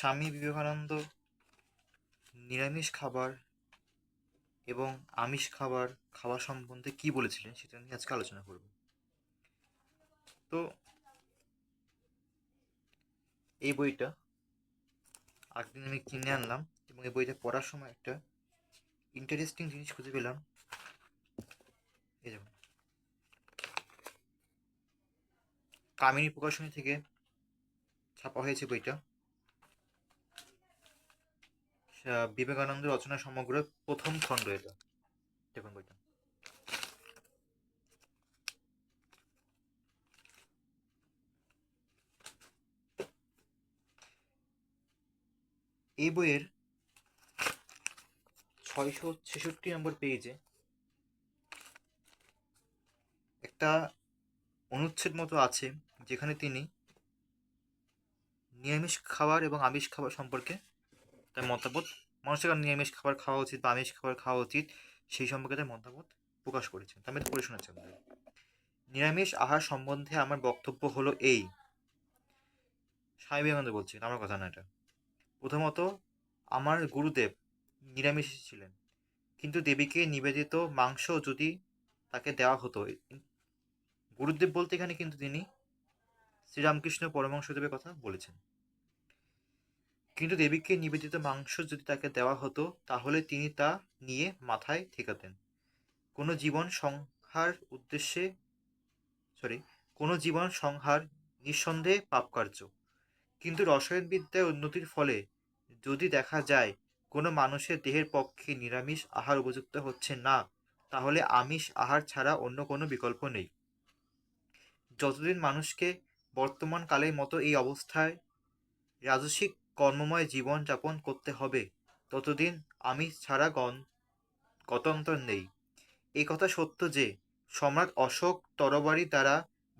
স্বামী বিবেকানন্দ নিরামিষ খাবার এবং আমিষ খাবার খাওয়া সম্বন্ধে কি বলেছিলেন সেটা নিয়ে আজকে আলোচনা করব। তো এই বইটা আগদিন আমি কিনে আনলাম এবং এই বইটা পড়ার সময় একটা ইন্টারেস্টিং জিনিস খুঁজে পেলাম। এই যেমন কামিনী প্রকাশনী থেকে ছাপা হয়েছে বইটা। বিবেকানন্দ রচনা সমগ্র প্রথম খণ্ড এটা। দেখুন বইটা। এই বইয়ের ছয়শো ছেষট্টি নম্বর পেজে একটা অনুচ্ছেদ মতো আছে, যেখানে তিনি নিরামিষ খাবার এবং আমিষ খাবার সম্পর্কে তার মতামত মানুষের নিরামিষ খাবার খাওয়া উচিত, বা আমিষ খাবার খাওয়া উচিত, সেই সম্পর্কে তার মতামত প্রকাশ করেছেন। তা আমি পড়ে শোনাচ্ছি। নিরামিষ আহার সম্বন্ধে আমার বক্তব্য হলো এই। স্বামী বিবেকানন্দ বলছেন, আমার কথা না এটা। প্রথমত, আমার গুরুদেব নিরামিষ ছিলেন, কিন্তু দেবীকে নিবেদিত মাংস যদি তাকে দেওয়া হতো গুরুদেব বলতে এখানে কিন্তু তিনি শ্রীরামকৃষ্ণ পরমহংসদেবের কথা বলেছেন। কিন্তু দেবীকে নিবেদিত মাংস যদি তাকে দেওয়া হতো, তাহলে তিনি তা নিয়ে মাথায় ঠেকাতেন। কোনো জীবন সংহার উদ্দেশ্যে সরি কোনো জীবন সংহার নিঃসন্দেহে পাপকার্য। কিন্তু রসায়নবিদ্যায় উন্নতির ফলে যদি দেখা যায় কোনো মানুষের দেহের পক্ষে নিরামিষ আহার উপযুক্ত হচ্ছে না, তাহলে আমিষ আহার ছাড়া অন্য কোনো বিকল্প নেই। যতদিন মানুষকে বর্তমান কালের মতো এই অবস্থায় রাজসিক কর্মময় জীবন যাপন করতে হবে। ততদিন আমিষ ছাড়া গণ গত্যন্তর নেই। এই কথা সত্য যে, সম্রাট অশোক তরবারি দ্বারা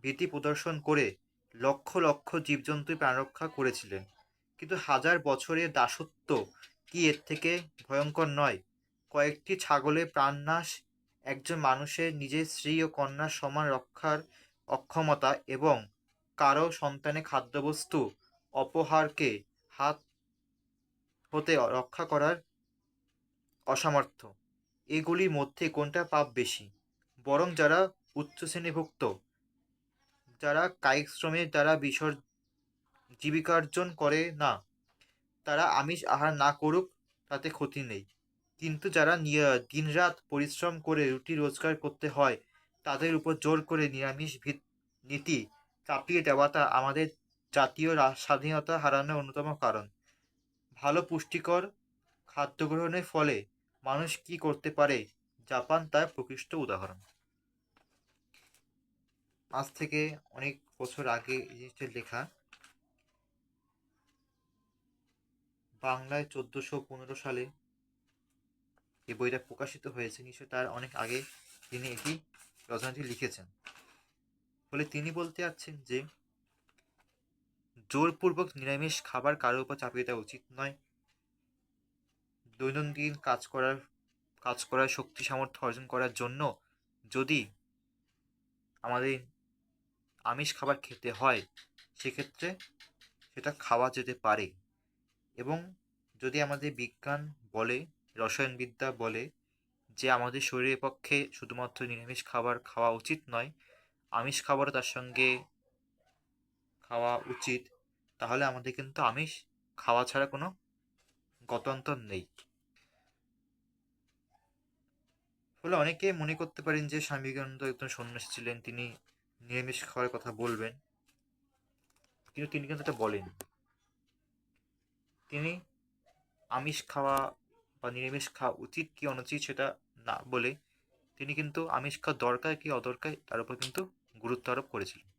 ভীতি প্রদর্শন করে লক্ষ লক্ষ জীবজন্তু প্রাণরক্ষা করেছিলেন। কিন্তু হাজার বছরের দাসত্ব কি এর থেকে ভয়ঙ্কর নয়? কয়েকটি ছাগলের প্রাণনাশ, একজন মানুষের নিজের স্ত্রী ও কন্যার সমান রক্ষার অক্ষমতা এবং কারও সন্তানের খাদ্যবস্তু অপহারকে হাত হতে রক্ষা করার অসামর্থ্য। এগুলির মধ্যে কোনটা পাপ বেশি? বরং যারা উচ্চ শ্রেণীভুক্ত, যারা কায়িক শ্রমের দ্বারা বিসর জীবিকার্জন করে না, তারা আমিষ আহার না করুক, তাতে ক্ষতি নেই। কিন্তু যারা দিনরাত পরিশ্রম করে রুটি রোজগার করতে হয়, তাদের উপর জোর করে নিরামিষ নীতি চাপিয়ে দেওয়াটা আমাদের জাতীয় স্বাধীনতা হারানোর অন্যতম কারণ। ভালো পুষ্টিকর খাদ্য গ্রহণের ফলে মানুষ কি করতে পারে? জাপান তার প্রকৃষ্ট উদাহরণ। আজ থেকে অনেক বছর আগে জিনিসটা লেখা। বাংলায় চোদ্দোশো পনেরো সালে এই বইটা প্রকাশিত হয়েছে। নিশ্চয় তার অনেক আগে তিনি এটি রচনাটি লিখেছেন। ফলে তিনি বলতে যাচ্ছেন যে জোরপূর্বক নিরামিষ খাবার কারোর উপর চাপিয়ে দেওয়া উচিত নয়। দৈনন্দিন কাজ করার কাজ করার শক্তি সামর্থ্য অর্জন করার জন্য যদি আমাদের আমিষ খাবার খেতে হয়, সেক্ষেত্রে সেটা খাওয়া যেতে পারে। এবং যদি আমাদের বিজ্ঞান বলে, রসায়নবিদ্যা বলে যে আমাদের শরীরের পক্ষে শুধুমাত্র নিরামিষ খাবার খাওয়া উচিত নয়, আমিষ খাবারও তার সঙ্গে খাওয়া উচিত। তাহলে আমাদের কিন্তু আমিষ খাওয়া ছাড়া কোনো গত্যন্তর নেই। ফলে অনেকে মনে করতে পারেন যে স্বামী বিবেকানন্দ একজন সন্ন্যাসী ছিলেন, তিনি নিরামিষ খাওয়ার কথা বলবেন, কিন্তু তিনি কিন্তু এটা বলেন। তিনি আমিষ খাওয়া বা নিরামিষ খাওয়া উচিত কি অনুচিত সেটা না বলে তিনি কিন্তু আমিষ খাওয়া দরকার কি অদরকার তার উপর কিন্তু গুরুত্ব আরোপ করেছিলেন।